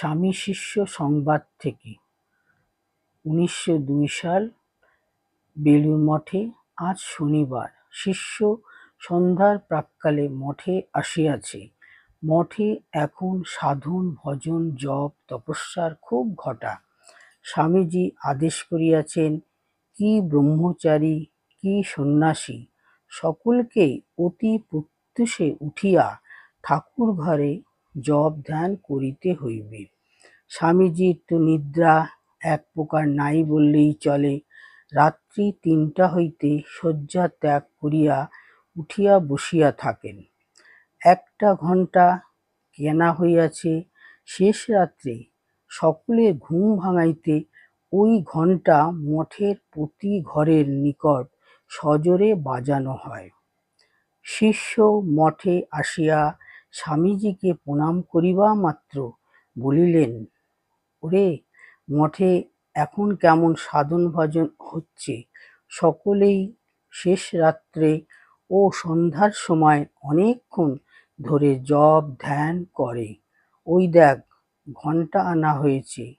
স্বামী শিষ্য সংবাদ থেকে। উনিশশো দুই সাল বেলুর মঠে আজ শনিবার শিষ্য সন্ধ্যার প্রাক্কালে মঠে আসিয়াছে। মঠে এখন সাধন, ভজন, জপ, তপস্যার খুব ঘটা। স্বামীজি আদেশ করিয়াছেন, কি ব্রহ্মচারী, কি সন্ন্যাসী, সকলকেই অতি প্রত্যুষে উঠিয়া ঠাকুর ঘরে জপ ধ্যান করিতে হইবে। স্বামীজির তো নিদ্রা এক প্রকার নাই বললেই চলে। রাত্রি তিনটা হইতে শয্যা ত্যাগ করিয়া উঠিয়া বসিয়া থাকেন। একটা ঘণ্টা কেনা হইয়াছে শেষ রাত্রে। সকলে ঘুম ভাঙাইতে ওই ঘণ্টা মঠের প্রতি ঘরের নিকট সজোরে বাজানো হয়। শিষ্য মঠে আসিয়া স্বামীজিকে প্রণাম করিবা মাত্র বলিলেন, ওরে, মঠে এখন কেমন সাধন ভজন হচ্ছে? সকলেই শেষ রাত্রে ও সন্ধ্যার সময় অনেকক্ষণ ধরে জপ ধ্যান করে। ওই দেখ, ঘণ্টা আনা হয়েছে।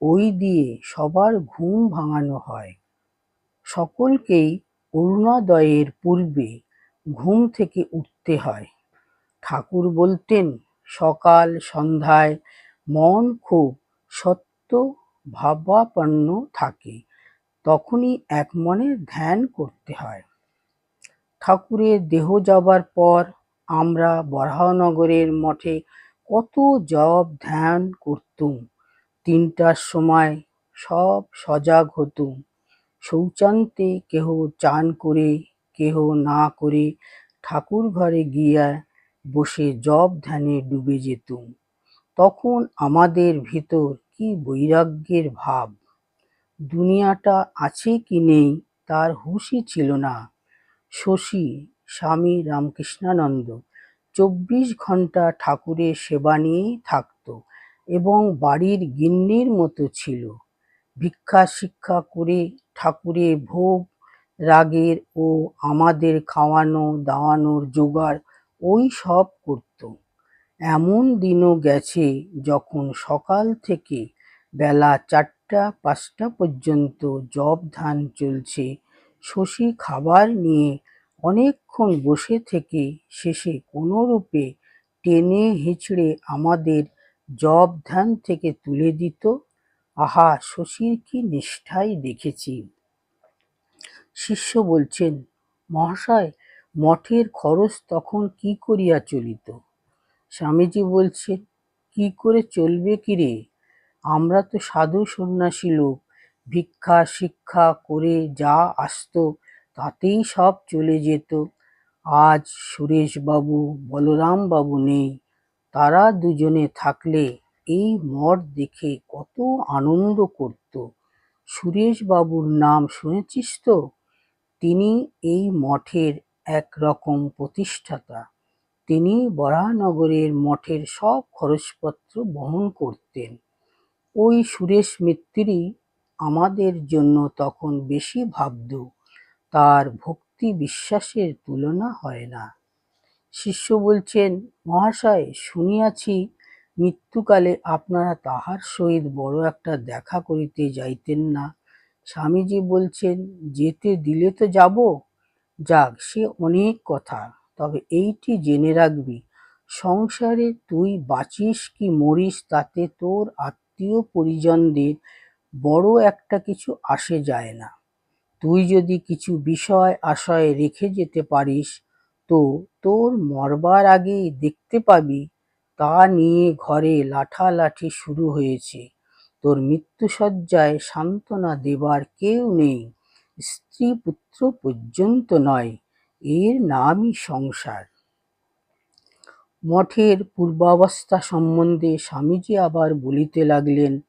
ওই দিয়ে সবার ঘুম ভাঙানো হয়। সকলকেই অরুণোদয়ের পূর্বে ঘুম থেকে উঠতে হয়। ঠাকুর বলতেন, সকাল সন্ধ্যায় মন খুব সত্য ভাবাপন্ন থাকে, তখনই এক মনে ধ্যান করতে হয়। ঠাকুরের দেহ যাবার পর আমরা বরাহনগরের মঠে কত জপ ধ্যান করতুম, তিনটার সময় সব সজাগ হতুম। শৌচান্তে কেহ চান করে, কেহ না করে ঠাকুর ঘরে গিয়া বসে জপ ধ্যানে ডুবে যেতুম। তখন আমাদের ভিতর কি বৈরাগ্যের ভাব? দুনিয়াটা আছে কি নেই তার হুঁশই ছিল না। শশী, স্বামী রামকৃষ্ণানন্দ চব্বিশ ঘণ্টা ঠাকুরের সেবা নিয়েই থাকত এবং বাড়ির গিন্নির মতো ছিল। ভিক্ষা শিক্ষা করে ঠাকুরের ভোগ, রাগের ও আমাদের খাওয়ানো দাওয়ানোর জোগাড় ওই সব করত। এমন দিনও গেছে যখন সকাল থেকে বেলা চারটা পাঁচটা পর্যন্ত জপ ধান চলছে। শশী খাবার নিয়ে অনেকক্ষণ বসে থেকে শেষে কোনোরূপে টেনে হিঁচড়ে আমাদের জপ ধ্যান থেকে তুলে দিত। আহা, শশীর কি নিষ্ঠাই দেখেছি। শিষ্য বলছেন, মহাশয় মঠের খরচ তখন কি করিয়া চলিত? স্বামীজি বলছে, কি করে চলবে কি রে? আমরা তো সাধু সন্ন্যাসী লোক, ভিক্ষা, শিক্ষা করে যা আসতো তাতেই সব চলে যেত। আজ সুরেশবাবু, বলরামবাবু নেই, তারা দুজনে থাকলে এই মঠ দেখে কত আনন্দ করত। সুরেশবাবুর নাম শুনেছিস তো? তিনি এই মঠের এক রকম প্রতিষ্ঠাতা। তিনি বরাহনগরের মঠের সব খরচপত্র বহন করতেন। ওই সুরেশ মিত্রই আমাদের জন্য তখন বেশি ভাবদ তার ভক্তি বিশ্বাসের তুলনা হয় না। শিষ্য বলছেন, মহাশয়, শুনিয়াছি মৃত্যুকালে আপনারা তাহার সহিত বড় একটা দেখা করিতে যাইতেন না। স্বামীজি বলছেন, যেতে দিলে তো যাব যাক, সে অনেক কথা। তবে এইটি জেনে রাখবি, সংসারে তুই বাঁচিস কি মরিস তাতে তোর আত্মীয় পরিজনদের বড় একটা কিছু আসে যায় না। তুই যদি কিছু বিষয় আশয় রেখে যেতে পারিস, তো তোর মরবার আগেই দেখতে পাবি, তা নিয়ে ঘরে লাঠালাঠি শুরু হয়েছে। তোর মৃত্যুশয্যায় সান্ত্বনা দেবার কেউ নেই। স্ত্রী পুত্র পর্যন্ত নয়, এর নামই সংসার। মঠের পূর্বাবস্থা সম্বন্ধে স্বামীজি আবার বলিতে লাগলেন,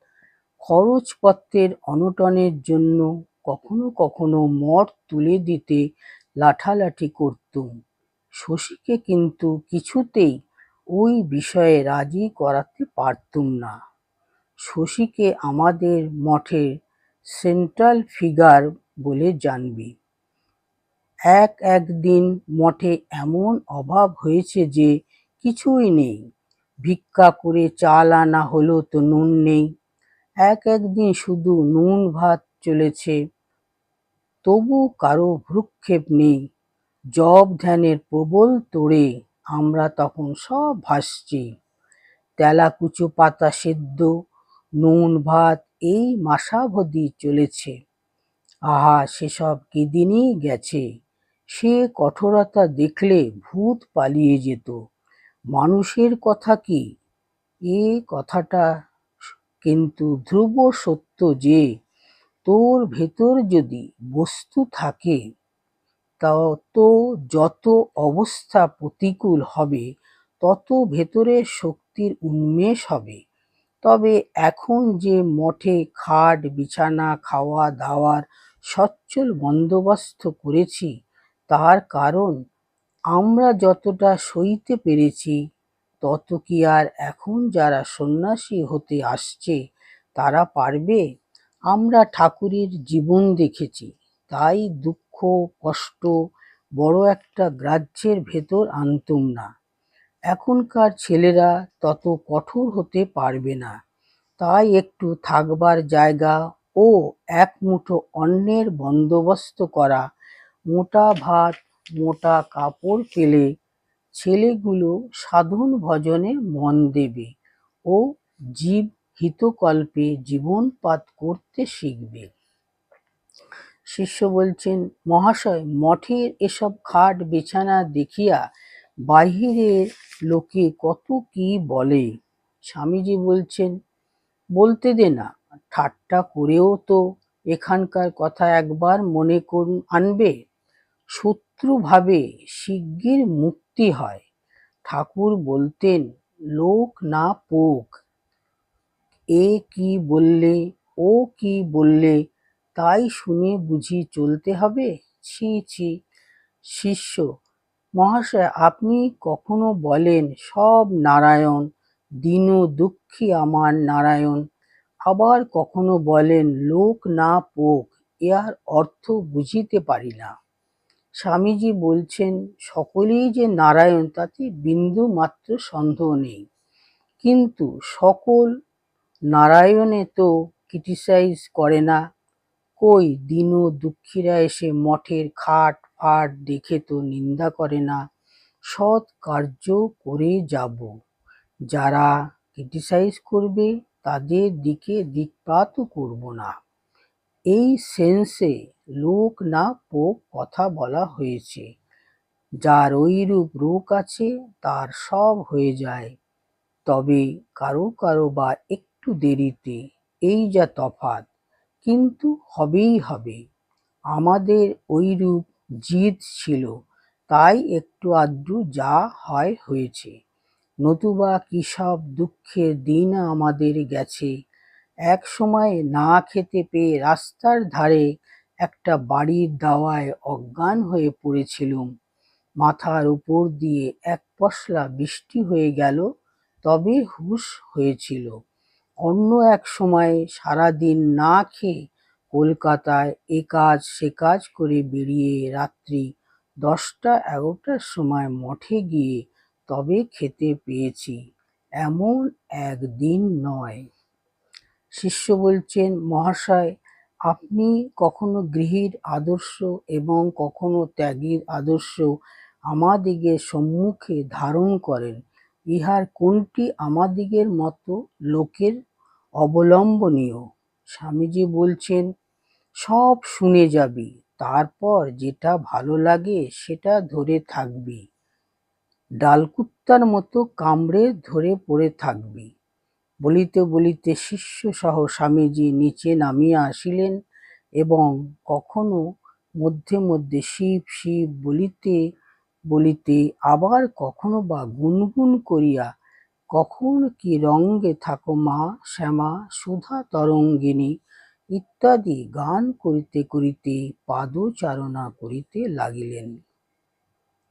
খরচপত্রের অনটনের জন্য কখনো কখনো মঠ তুলে দিতে লাঠালাঠি করতুম। শশীকে কিন্তু কিছুতেই ওই বিষয়ে রাজি করাতে পারতুম না। শশীকে আমাদের মঠের সেন্ট্রাল ফিগার বলে জানবি। এক এক দিন মঠে এমন অভাব হয়েছে যে কিছুই নেই। ভিক্ষা করে চাল আনা হলো তো নুন নেই। এক একদিন শুধু নুন ভাত চলেছে। তবু কারও ভ্রুক্ষেপ নেই। জব ধ্যানের প্রবল তোড়ে আমরা তখন সব ভাসছি। তেলাকুচো পাতা সেদ্ধ, নুন ভাত এই মাসাবধি চলেছে। আহা, সেসব কেদিনই গেছে? সে কঠোরতা দেখলে ভূত পালিয়ে যেত। মানুষের কথা কি? এ কথাটা কিন্তু ধ্রুব সত্য যে, তোর ভেতর যদি বস্তু থাকে, তত যত অবস্থা প্রতিকূল হবে, তত ভেতরের শক্তির উন্মেষ হবে। তবে এখন যে মঠে খাট, বিছানা খাওয়া দাওয়ার সচ্ছল বন্দোবস্ত করেছি, তার কারণ আমরা যতটা সইতে পেরেছি, তত কি আর এখন যারা সন্ন্যাসী হতে আসছে, তারা পারবে? আমরা ঠাকুরের জীবন দেখেছি, তাই দুঃখ, কষ্ট বড় একটা গ্রাহ্যের ভেতর আনতুম না। এখনকার ছেলেরা তত কঠোর হতে পারবে না, তাই একটু থাকবার জায়গা ও এক মুঠো অন্নের বন্দোবস্ত করা মোটা ভাত, মোটা কাপড় পেলে ছেলেগুলো সাধন ভজনে মন দেবে ও জীব হিতকল্পে জীবনপাত করতে শিখবে। শিষ্য বলছেন, মহাশয়, মঠের এসব খাট বিছানা দেখিয়া বাহিরের লোকে কত কি বলে? স্বামীজি বলছেন, বলতে দে না। ঠাট্টা করেও তো এখানকার কথা একবার মনে করুন আনবে। শত্রুভাবে শিগগির মুক্তি হয়। ঠাকুর বলতেন, লোক না পোক। এ কি বললে, ও কি বললে, তাই শুনে বুঝি চলতে হবে? ছি ছি। শিষ্য, মহাশয়, আপনি কখনো বলেন, সব নারায়ণ দীন দুঃখী আমার নারায়ণ। আবার কখনো বলেন, লোক না পোক ইহার অর্থ বুঝিতে পারি না। স্বামীজি বলছেন, সকলেই যে নারায়ণ, তাতে বিন্দু মাত্র সন্দেহ নেই। কিন্তু সকল নারায়ণে তো ক্রিটিসাইজ করে না। কই দীন দুঃখীরা এসে মঠের খাট ফাট দেখে তো নিন্দা করে না। সৎ কার্য করে যাব। যারা ক্রিটিসাইজ করবে তাদের দিকে দিকপাতও করব না। এই সেন্সে লোক না পোক কথা বলা হয়েছে। যার ওইরূপ রোগ আছে, তার সব হয়ে যায়। তবে কারও কারও বা একটু দেরিতে এই যা তফাৎ, কিন্তু হবেই হবে। আমাদের ওইরূপ জিদ ছিল, তাই একটু আধটু যা হয় হয়েছে। নতুবা কী সব দুঃখের দিন আমাদের গেছে? এক সময় না খেতে পেয়ে রাস্তার ধারে একটা বাড়ির দাওয়ায় অজ্ঞান হয়ে পড়েছিলুম। মাথার উপর দিয়ে এক পশলা বৃষ্টি হয়ে গেল, তবে হুশ হয়েছিল। অন্য এক সময় সারাদিন না খেয়ে কলকাতায় এ কাজ সে কাজ করে বেরিয়ে রাত্রি দশটা এগারোটার সময় মঠে গিয়ে তবে খেতে পেয়েছি। এমন একদিন নয়। শিষ্য বলছেন, মহাশয়, আপনি কখনো গৃহীর আদর্শ এবং কখনো ত্যাগীর আদর্শ আমাদিগের সম্মুখে ধারণ করেন। ইহার কোনটি আমাদিগের মতো লোকের অবলম্বনীয়? স্বামীজি বলছেন, সব শুনে যাবি, তারপর যেটা ভালো লাগে সেটা ধরে থাকবি। ডালকুত্তার মতো কামড়ে ধরে পড়ে থাকবি। বলিতে বলিতে শিষ্য সহ স্বামীজি নিচে নামিয়া আসিলেন এবং কখনো মধ্যে মধ্যে শিব শিব বলিতে বলিতে আবার কখনো বা গুনগুন করিয়া, কখন কি রঙ্গে থাকো মা শ্যামা, সুধা তরঙ্গিনী? ইত্যাদি গান করিতে করিতে পাদচারণা করিতে লাগিলেন।